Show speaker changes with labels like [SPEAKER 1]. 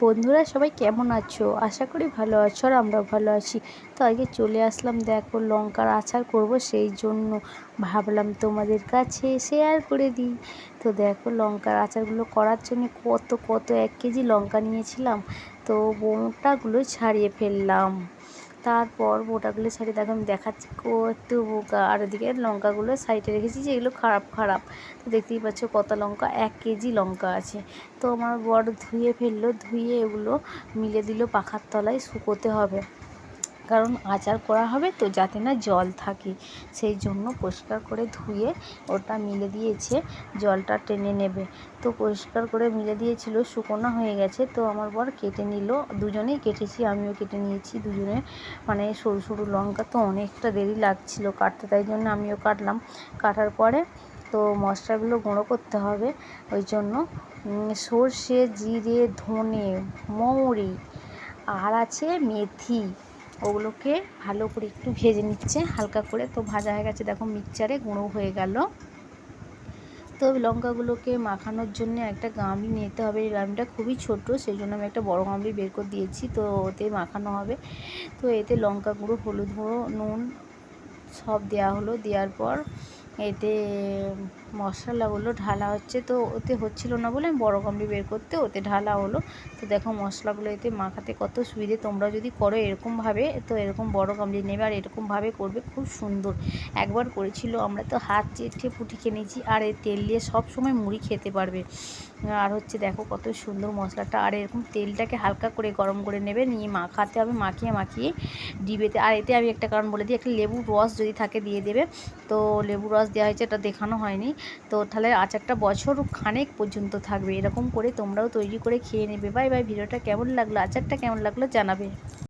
[SPEAKER 1] বন্ধুরা সবাই কেমন আছো? আশা করি ভালো আছো আর আমরা ভালো আছি। তো আগে চলে আসলাম দেখো লঙ্কার আচার করব সেই জন্য। ভাবলাম তোমাদের কাছে শেয়ার করে দিই। তো দেখো লঙ্কার আচারগুলো করার জন্য কত কত এক কেজি লঙ্কা নিয়েছিলাম। তো বোটাগুলো ছাড়িয়ে ফেললাম। তারপর বোটাগুলো ছাড়িয়ে দেখো, আমি দেখাচ্ছি কত বোকা। আর ওদিকে লঙ্কাগুলো সাইডে রেখেছি যে এগুলো খারাপ খারাপ। তো দেখতেই পাচ্ছ কত লঙ্কা, এক কেজি লঙ্কা আছে। তো আমার বর ধুয়ে ফেলল, ধুয়ে এগুলো মিলে দিল পাখার তলায়, শুকোতে হবে। কারণ আচার করা হবে তো যাতে না জল থাকে। সেই জন্য পরিষ্কার করে ধুয়ে ওটা মিলে দিয়েছে, জলটা টেনে নেবে। তো পরিষ্কার করে মিলে দিয়েছিল, শুকনো হয়ে গেছে। তো আমার বর কেটে নিল, দুজনেই কেটেছি, আমিও কেটে নিয়েছি দুজনে। মানে সরু সরু লঙ্কা তো অনেকটা দেরি লাগছিল কাটতে, তাই জন্য আমিও কাটলাম। কাটার পরে তো মশলাগুলো গুঁড়ো করতে হবে, ওই জন্য সর্ষে, জিরে, ধনে, মৌরি, আর আছে মেথি। ওগুলোকে ভালো করে একটু ভেজে নিচ্ছে, হালকা করে। তো ভাজা হয়ে গেছে, দেখো মিক্সচারে গুঁড়ো হয়ে গেল। তো লঙ্কাগুলোকে মাখানোর জন্য একটা গামি নিতে হবে। এই গামলিটা খুবই ছোট সেই জন্য আমি একটা বড় গামলি বের করে দিয়েছি, তো ওতে মাখানো হবে। তো এতে লঙ্কা গুঁড়ো, হলুদ গুঁড়ো, নুন সব দেওয়া হলো। দেওয়ার পর এতে মশলাগুলো ঢালা হচ্ছে, তো ওতে হচ্ছিল না বলে আমি বড়ো গামলি বের করতে ওতে ঢালা হলো। তো দেখো মশলাগুলো এতে মাখাতে কত সুবিধে, তোমরা যদি করো এরকমভাবে, তো এরকম বড় গামলি নেবে আর এরকমভাবে করবে, খুব সুন্দর। একবার করেছিল, আমরা তো হাত চেটে পুটি কিনেছি, আর এই তেল দিয়ে সব সময় মুড়ি খেতে পারবে। আর হচ্ছে দেখো কত সুন্দর মশলাটা, আর এরকম তেলটাকে হালকা করে গরম করে নেবে, নিয়ে মাখাতে হবে, মাখিয়ে মাখিয়ে ডিবেতে। আর এতে আমি একটা কারণ বলে দিই, একটা লেবুর রস যদি থাকে দিয়ে দেবে, তো লেবু রস দেওয়া হয়েছে, এটা দেখানো হয়নি। তো তাহলে আচারটা বছর খানেক পর্যন্ত থাকবে, এরকম করে তোমরাও তৈরি করে খেয়ে নেবে। বাই বাই, ভিডিওটা কেমন লাগল? আচারটা কেমন লাগল জানাবে।